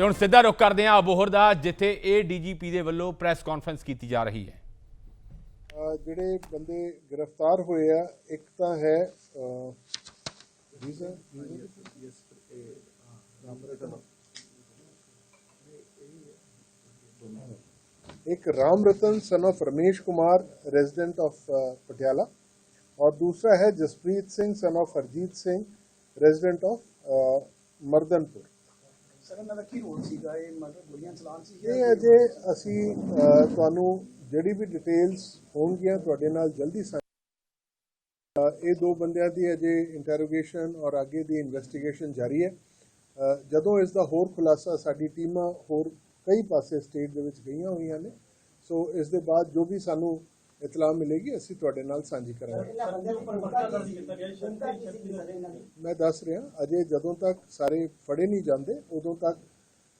ਤੇ ਹੁਣ ਸਿੱਧਾ ਰੁਖ ਕਰਦੇ ਹਾਂ ਅਬੋਹਰ ਦਾ ਜਿੱਥੇ ਇਹ ਏਡੀਜੀਪੀ ਦੇ ਵੱਲੋਂ ਪ੍ਰੈਸ ਕਾਨਫਰੰਸ ਕੀਤੀ ਜਾ ਰਹੀ ਹੈ। ਜਿਹੜੇ ਬੰਦੇ ਗ੍ਰਿਫਤਾਰ ਹੋਏ ਆ ਇੱਕ ਤਾਂ ਹੈ ਅਹ, ਵੀਜ਼ਾ ਇੱਕ ਰਾਮ ਰਤਨ son of Ramesh Kumar resident of uh, Patiala. ਔਰ ਦੂਸਰਾ ਹੈ Jaspreet Singh son of Harjeet Singh resident of Mardanpur. Sir ਇਹਨਾਂ ਦਾ ਕੀ ਰੋਲ ਸੀਗਾ? ਇਹ ਮਤਲਬ ਗੋਲੀਆਂ ਚਲਾਉਣ ਸੀ ਇਹ ਅਜੇ ਅਸੀਂ ਤੁਹਾਨੂੰ ਜਿਹੜੀ ਵੀ ਡਿਟੇਲਸ ਹੋਣਗੀਆਂ ਤੁਹਾਡੇ ਨਾਲ ਜਲਦੀ ਇਹ ਦੋ ਬੰਦਿਆਂ ਦੀ ਅਜੇ ਇੰਟਰੋਗੇਸ਼ਨ ਔਰ ਅੱਗੇ ਦੀ ਇਨਵੈਸਟੀਗੇਸ਼ਨ ਜਾਰੀ ਹੈ। ਜਦੋਂ ਇਸ ਦਾ ਹੋਰ ਖੁਲਾਸਾ ਸਾਡੀ ਟੀਮਾਂ ਹੋਰ ਕਈ ਪਾਸੇ ਸਟੇਟ ਦੇ ਵਿੱਚ ਗਈਆਂ ਹੋਈਆਂ ਨੇ ਸੋ ਇਸ ਦੇ ਬਾਅਦ ਜੋ ਵੀ ਸਾਨੂੰ ਇਤਲਾਹ ਮਿਲੇਗੀ, ਅਸੀਂ ਤੁਹਾਡੇ ਨਾਲ ਸਾਂਝੀ ਕਰਾਂਗੇ। ਮੈਂ ਦੱਸ ਰਿਹਾ, ਅਜੇ ਜਦੋਂ ਤੱਕ ਸਾਰੇ ਫੜੇ ਨਹੀਂ ਜਾਂਦੇ, ਉਦੋਂ ਤੱਕ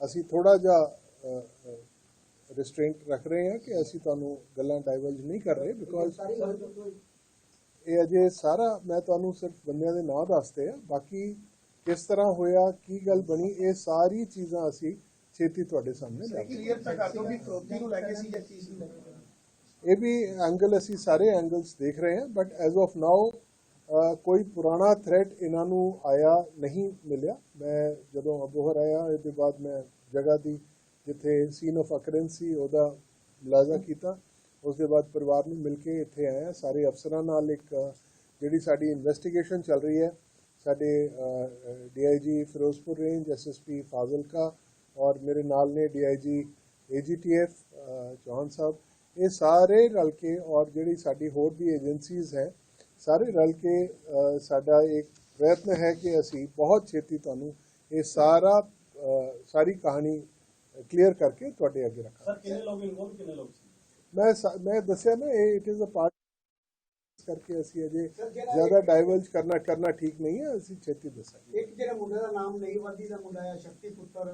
ਅਸੀਂ ਥੋੜਾ ਜਿਹਾ ਰਿਸਟ੍ਰੇਂਟ ਰੱਖ ਰਹੇ ਹਾਂ ਕਿ ਅਸੀਂ ਤੁਹਾਨੂੰ ਗੱਲਾਂ ਡਾਈਵਰਜ ਨਹੀਂ ਕਰ ਰਹੇ ਬਿਕੋਜ਼ ਇਹ ਅਜੇ ਸਾਰਾ, ਮੈਂ ਤੁਹਾਨੂੰ ਸਿਰਫ ਬੰਦਿਆਂ ਦੇ ਨਾਂ ਦੱਸਦੇ ਆ ਬਾਕੀ ਕਿਸ ਤਰ੍ਹਾਂ ਹੋਇਆ, ਕੀ ਗੱਲ ਬਣੀ, ਇਹ ਸਾਰੀ ਚੀਜ਼ਾਂ ਅਸੀਂ ਛੇਤੀ ਤੁਹਾਡੇ ਸਾਹਮਣੇ ਲੈ ਕੇ ਕਲੀਅਰ ਤਾਂ ਕਰ ਦਿਓ ਵੀ ਫਰੋਤੀ ਨੂੰ ਲੈ ਕੇ ਸੀ ਜਾਂ ਕੀ ਸੀ? ਇਹ ਵੀ ਐਂਗਲ ਅਸੀਂ ਸਾਰੇ ਐਂਗਲਸ ਦੇਖ ਰਹੇ ਹਾਂ ਬਟ ਐਜ਼ ਆਫ ਨਾਓ ਕੋਈ ਪੁਰਾਣਾ ਥ੍ਰੈਟ ਇਹਨਾਂ ਨੂੰ ਆਇਆ ਨਹੀਂ ਮਿਲਿਆ। ਮੈਂ ਜਦੋਂ ਅਬੋਹਰ ਆਇਆ, ਇਹਦੇ ਬਾਅਦ ਮੈਂ ਜਗ੍ਹਾ ਦੀ ਜਿੱਥੇ ਸੀਨ ਆਫ ਅਕਰੈਂਸ ਸੀ, ਉਹਦਾ ਮੁਲਾਜ਼ਾ ਕੀਤਾ। ਉਸ ਦੇ ਬਾਅਦ ਪਰਿਵਾਰ ਨੂੰ ਮਿਲ ਕੇ ਇੱਥੇ ਆਇਆ। ਸਾਰੇ ਅਫਸਰਾਂ ਨਾਲ ਇੱਕ ਜਿਹੜੀ ਸਾਡੀ ਇਨਵੈਸਟੀਗੇਸ਼ਨ ਚੱਲ ਰਹੀ ਹੈ, ਸਾਡੇ DIG Firozpur range SSP Fazilka ਔਰ ਮੇਰੇ ਨਾਲ ਨੇ ਡੀਆਈਜੀ ਏਜੀਟੀਐਫ ਚੌਹਾਨ ਸਾਹਿਬ। ਇਹ ਸਾਰੇ ਰਲ ਕੇ ਔਰ ਜਿਹੜੀ ਸਾਡੀ ਹੋਰ ਵੀ ਏਜੰਸੀਜ਼ ਹੈ ਸਾਰੇ ਰਲ ਕੇ ਸਾਡਾ ਇੱਕ ਪ੍ਰਯਤਨ ਹੈ ਕਿ ਅਸੀਂ ਬਹੁਤ ਛੇਤੀ ਤੁਹਾਨੂੰ ਇਹ ਸਾਰਾ ਸਾਰੀ ਕਹਾਣੀ ਕਲੀਅਰ ਕਰਕੇ ਤੁਹਾਡੇ ਅੱਗੇ ਰੱਖਾਂਗੇ। ਸਰ ਕਿੰਨੇ ਲੋਕ ਇਨਵੋਲਵ ਕਿੰਨੇ ਲੋਕ ਸੀ? ਮੈਂ ਮੈਂ ਦੱਸਿਆ ਨਾ ਇਹ ਇਟ ਇਜ਼ ਅ ਪਾਰਟ ਕਰਕੇ ਅਸੀਂ ਅਜੇ ਜ਼ਿਆਦਾ ਡਾਈਵਰਜ ਕਰਨਾ ਕਰਨਾ ਠੀਕ ਨਹੀਂ ਹੈ ਅਸੀਂ ਛੇਤੀ ਦੱਸਾਂਗੇ। ਇੱਕ ਜਿਹੜਾ ਮੁੰਡੇ ਦਾ ਨਾਮ ਨਹੀਂ ਵਰਦੀ ਦਾ ਮੁੰਡਾ ਹੈ ਸ਼ਕਤੀ ਪੁੱਤਰ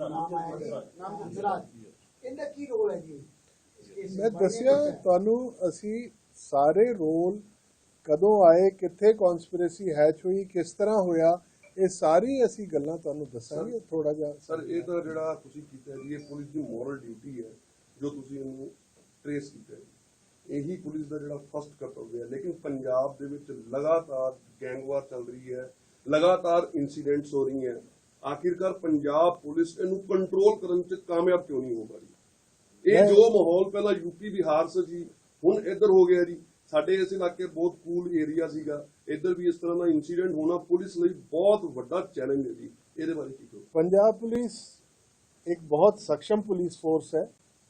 ਨਾਮ ਆਇਆ ਜੀ ਨਾਮ ਹੰਸਰਾਜ ਇਹਦਾ ਕੀ ਰੋਲ ਹੈ ਜੀ? ਮੈਂ? ਦੱਸਿਆ ਤੁਹਾਨੂੰ ਅਸੀਂ ਸਾਰੇ ਰੋਲ ਕਦੋਂ ਆਏ ਕਿੱਥੇ ਕਨਸਪੀਰੇਸੀ ਹੈਚ ਹੋਈ ਕਿਸ ਤਰ੍ਹਾਂ ਹੋਇਆ ਇਹ ਸਾਰੀ ਅਸੀਂ ਗੱਲਾਂ ਤੁਹਾਨੂੰ ਦੱਸਾਂਗੇ ਥੋੜਾ ਜਿਹਾ। ਸਰ ਇਹ ਤਾਂ ਜਿਹੜਾ ਤੁਸੀਂ ਕੀਤਾ ਜੀ ਇਹ ਪੁਲਿਸ ਦੀ ਮੋਰਲ ਡਿਊਟੀ ਹੈ ਜੋ ਤੁਸੀਂ ਇਹਨੂੰ ਟਰੇਸ ਕੀਤਾ ਇਹੀ ਪੁਲਿਸ ਦਾ ਜਿਹੜਾ ਫਸਟ ਕਰਤੱਵ ਹੈ। ਲੇਕਿਨ ਪੰਜਾਬ ਦੇ ਵਿੱਚ ਲਗਾਤਾਰ ਗੈਂਗਵਾਰ ਚੱਲ ਰਹੀ ਹੈ ਲਗਾਤਾਰ ਇਨਸੀਡੈਂਟਸ ਹੋ ਰਹੀ ਹੈ ਆਖਿਰਕਾਰ ਪੰਜਾਬ ਪੁਲਿਸ ਇਹਨੂੰ ਕੰਟਰੋਲ ਕਰਨ 'ਚ ਕਾਮਯਾਬ ਕਿਉਂ ਨਹੀਂ ਹੋ ਪਾ ਰਹੀ? ਇਹ ਜੋ ਮਾਹੌਲ ਪਹਿਲਾਂ ਯੂਪੀ ਬਿਹਾਰ ਸੀ ਹੁਣ ਇੱਧਰ ਹੋ ਗਿਆ ਜੀ। ਸਾਡੇ ਇਸ ਇਲਾਕੇ ਬਹੁਤ ਕੂਲ ਏਰੀਆ ਸੀਗਾ। ਇੱਧਰ ਵੀ ਇਸ ਤਰ੍ਹਾਂ ਦਾ ਇਨਸੀਡੈਂਟ ਹੋਣਾ ਪੁਲਿਸ ਲਈ ਬਹੁਤ ਵੱਡਾ ਚੈਲੰਜ ਹੈ ਜੀ। ਇਹਦੇ ਬਾਰੇ ਕੀ ਕਹੋ ਪੰਜਾਬ ਪੁਲਿਸ ਇੱਕ ਬਹੁਤ ਸક્ષਮ ਪੁਲਿਸ ਫੋਰਸ ਹੈ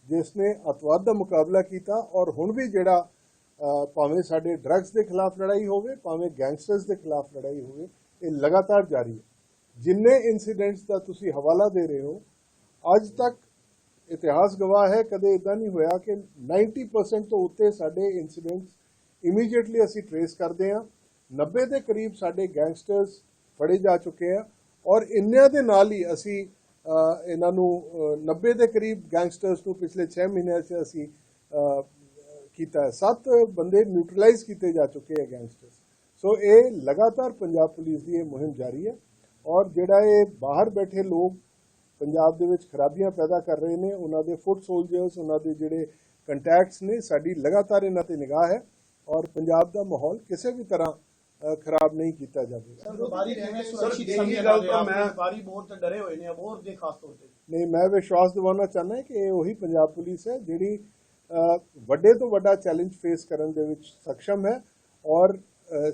ਜਿਸ ਨੇ ਅਤਵਾਦ ਦਾ ਮੁਕਾਬਲਾ ਕੀਤਾ ਔਰ ਹੁਣ ਵੀ ਜਿਹੜਾ ਭਾਵੇਂ ਸਾਡੇ ਡਰੱਗਸ ਦੇ ਖਿਲਾਫ ਲੜਾਈ ਹੋਵੇ ਭਾਵੇਂ ਗੈਂਗਸਟਰਸ ਦੇ ਖਿਲਾਫ ਲੜਾਈ ਹੋਵੇ ਇਹ ਲਗਾਤਾਰ ਜਾਰੀ ਹੈ। ਜਿੰਨੇ ਇਨਸੀਡੈਂਟਸ ਦਾ ਤੁਸੀਂ ਹਵਾਲਾ ਦੇ ਰਹੇ ਹੋ ਅੱਜ ਤੱਕ ਇਤਿਹਾਸ ਗਵਾਹ ਹੈ ਕਦੇ ਇਦਾਂ ਨਹੀਂ ਹੋਇਆ ਕਿ 90% ਤੋਂ ਉੱਤੇ ਸਾਡੇ ਇਨਸੀਡੈਂਟਸ ਇਮੀਡੀਏਟਲੀ ਅਸੀਂ ਟਰੇਸ ਕਰਦੇ ਹਾਂ। 90 ਦੇ ਕਰੀਬ ਸਾਡੇ ਗੈਂਗਸਟਰਸ ਫੜੇ ਜਾ ਚੁੱਕੇ ਆ ਔਰ ਇੰਨਿਆਂ ਦੇ ਨਾਲ ਹੀ ਅਸੀਂ ਇਹਨਾਂ ਨੂੰ ਅ, 90 ਦੇ ਕਰੀਬ ਗੈਂਗਸਟਰਸ ਨੂੰ ਪਿਛਲੇ 6 ਮਹੀਨਿਆਂ 'ਚ ਅਸੀਂ ਕੀਤਾ ਹੈ। ਸੱਤ ਬੰਦੇ ਨਿਊਟਰਲਾਈਜ਼ ਕੀਤੇ ਜਾ ਚੁੱਕੇ ਹੈ ਗੈਂਗਸਟਰਸ ਸੋ ਇਹ ਲਗਾਤਾਰ ਪੰਜਾਬ ਪੁਲਿਸ ਦੀ ਇਹ ਮੁਹਿੰਮ ਜਾਰੀ ਹੈ ਔਰ ਜਿਹੜਾ ਇਹ ਬਾਹਰ ਬੈਠੇ ਲੋਕ ਪੰਜਾਬ ਦੇ ਵਿੱਚ ਖਰਾਬੀਆਂ ਪੈਦਾ ਕਰ ਰਹੇ ਨੇ ਉਹਨਾਂ ਦੇ ਫੁੱਟ ਸੋਲਜਰਸ ਉਹਨਾਂ ਦੇ ਜਿਹੜੇ ਕੰਟੈਕਟਸ ਨੇ ਸਾਡੀ ਲਗਾਤਾਰ ਇਹਨਾਂ ਤੇ ਨਿਗਾਹ ਹੈ ਔਰ ਪੰਜਾਬ ਦਾ ਮਾਹੌਲ ਕਿਸੇ ਵੀ ਤਰ੍ਹਾਂ ਖਰਾਬ ਨਹੀਂ ਕੀਤਾ ਜਾਵੇਗਾ। ਮੈਂ ਨਹੀਂ ਮੈਂ ਵਿਸ਼ਵਾਸ ਦਿਵਾਉਣਾ ਚਾਹੁੰਦਾ ਕਿ ਇਹ ਉਹੀ ਪੰਜਾਬ ਪੁਲਿਸ ਹੈ ਜਿਹੜੀ ਵੱਡੇ ਤੋਂ ਵੱਡਾ ਚੈਲੰਜ ਫੇਸ ਕਰਨ ਦੇ ਵਿੱਚ ਸਖਸ਼ਮ ਹੈ ਔਰ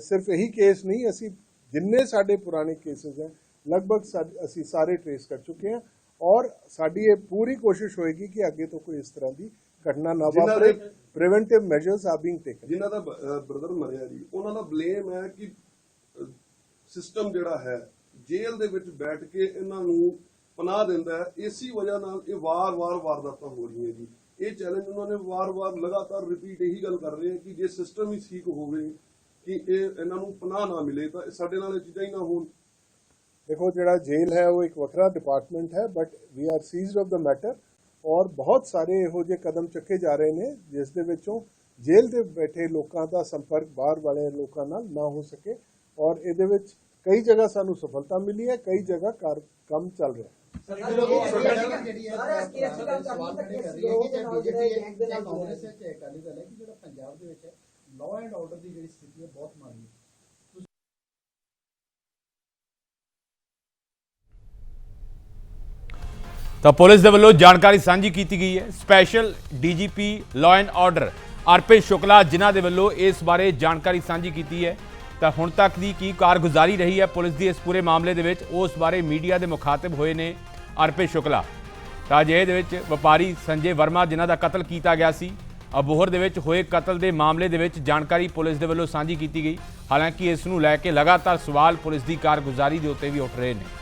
ਸਿਰਫ ਇਹੀ ਕੇਸ ਨਹੀਂ ਅਸੀਂ ਜਿੰਨੇ ਸਾਡੇ ਪੁਰਾਣੇ ਕੇਸਸ ਹੈ ਲਗਭਗ ਅਸੀਂ ਸਾਰੇ ਟ੍ਰੇਸ ਕਰ ਚੁੱਕੇ ਹਾਂ। ਔਰ ਸਾਡੀ ਇਹ ਪੂਰੀ ਕੋਸ਼ਿਸ਼ ਹੋਏਗੀ ਕਿ ਅੱਗੇ ਤੋਂ ਕੋਈ ਇਸ ਤਰ੍ਹਾਂ ਦੀ ਘਟਨਾ ਨਾ ਵਾਪਰੇ। Preventive measures are being taken ਜਿਨ੍ਹਾਂ ਦਾ ਬ੍ਰਦਰ ਮਰਿਆ ਜੀ ਉਹਨਾਂ ਦਾ ਬਲੇਮ ਹੈ ਕਿ ਸਿਸਟਮ ਜਿਹੜਾ ਹੈ ਜੇਲ੍ਹ ਦੇ ਵਿੱਚ ਬੈਠ ਕੇ ਇਹਨਾਂ ਨੂੰ ਪਨਾਹ ਦਿੰਦਾ ਹੈ। ਇਸੇ ਵਜ੍ਹਾ ਨਾਲ ਇਹ ਵਾਰ-ਵਾਰ ਵਾਰਦਾਤਾਂ ਹੋ ਰਹੀਆਂ ਜੀ। ਇਹ ਚੈਲੰਜ ਉਹਨਾਂ ਨੇ ਵਾਰ-ਵਾਰ ਲਗਾਤਾਰ ਰਿਪੀਟ ਇਹੀ ਗੱਲ ਕਰ ਰਹੇ ਆ ਕਿ ਜੇ ਸਿਸਟਮ ਹੀ ਠੀਕ ਹੋਵੇ ਕਿ ਇਹ ਇਹਨਾਂ ਨੂੰ ਪਨਾਹ ਨਾ ਮਿਲੇ ਤਾਂ ਸਾਡੇ ਨਾਲ ਇਹ ਚੀਜ਼ਾਂ ਹੀ ਨਾ ਹੋਣ। ਦੇਖੋ ਜਿਹੜਾ ਜੇਲ੍ਹ ਹੈ ਉਹ ਇੱਕ ਵੱਖਰਾ ਡਿਪਾਰਟਮੈਂਟ ਹੈ but we are seized of the matter ਔਰ ਬਹੁਤ ਸਾਰੇ ਇਹੋ ਜਿਹੇ ਕਦਮ ਚੱਕੇ ਜਾ ਰਹੇ ਨੇ ਜਿਸ ਦੇ ਵਿੱਚੋਂ ਜੇਲ੍ਹ ਦੇ ਬੈਠੇ ਲੋਕਾਂ ਦਾ ਸੰਪਰਕ ਬਾਹਰ ਵਾਲੇ ਲੋਕਾਂ ਨਾਲ ਨਾ ਹੋ ਸਕੇ ਔਰ ਇਹਦੇ ਵਿੱਚ ਕਈ ਜਗ੍ਹਾ ਸਾਨੂੰ ਸਫਲਤਾ ਮਿਲੀ ਹੈ ਕਈ ਜਗ੍ਹਾ ਕਾਰ ਕੰਮ ਚੱਲ ਰਿਹਾ ਹੈ। ਤਾਂ ਕਾਂਗਰਸ ਵਿੱਚ ਇੱਕ ਅਕਾਲੀ ਦਲ ਹੈ ਕਿ ਜਿਹੜਾ ਪੰਜਾਬ ਦੇ ਵਿੱਚ ਲਾਅ ਐਂਡ ਆਰਡਰ ਦੀ ਜਿਹੜੀ ਸਥਿਤੀ ਹੈ ਬਹੁਤ ਮਾੜੀ ਹੈ। ਤਾਂ ਪੁਲਿਸ ਦੇ ਵੱਲੋਂ ਜਾਣਕਾਰੀ ਸਾਂਝੀ ਕੀਤੀ ਗਈ ਹੈ। Special DGP law and order RP Shukla ਜਿਨ੍ਹਾਂ ਦੇ ਵੱਲੋਂ ਇਸ ਬਾਰੇ ਜਾਣਕਾਰੀ ਸਾਂਝੀ ਕੀਤੀ ਹੈ। ਤਾਂ ਹੁਣ ਤੱਕ ਦੀ ਕੀ ਕਾਰਗੁਜ਼ਾਰੀ ਰਹੀ ਹੈ ਪੁਲਿਸ ਦੀ ਇਸ ਪੂਰੇ ਮਾਮਲੇ ਦੇ ਵਿੱਚ, ਉਸ ਬਾਰੇ ਮੀਡੀਆ ਦੇ ਮੁਖਾਤਬ ਹੋਏ ਨੇ ਆਰਪੀ ਸ਼ੁਕਲਾ। ਤਾਂ ਅਜਿਹੇ ਦੇ ਵਿੱਚ ਵਪਾਰੀ ਸੰਜੇ ਵਰਮਾ ਜਿਨ੍ਹਾਂ ਦਾ ਕਤਲ ਕੀਤਾ ਗਿਆ ਸੀ, ਅਬੋਹਰ ਦੇ ਵਿੱਚ ਹੋਏ ਕਤਲ ਦੇ ਮਾਮਲੇ ਦੇ ਵਿੱਚ ਜਾਣਕਾਰੀ ਪੁਲਿਸ ਦੇ ਵੱਲੋਂ ਸਾਂਝੀ ਕੀਤੀ ਗਈ। ਹਾਲਾਂਕਿ ਇਸ ਨੂੰ ਲੈ ਕੇ ਲਗਾਤਾਰ ਸਵਾਲ ਪੁਲਿਸ ਦੀ ਕਾਰਗੁਜ਼ਾਰੀ ਦੇ ਉੱਤੇ ਵੀ ਉੱਠ ਰਹੇ ਨੇ।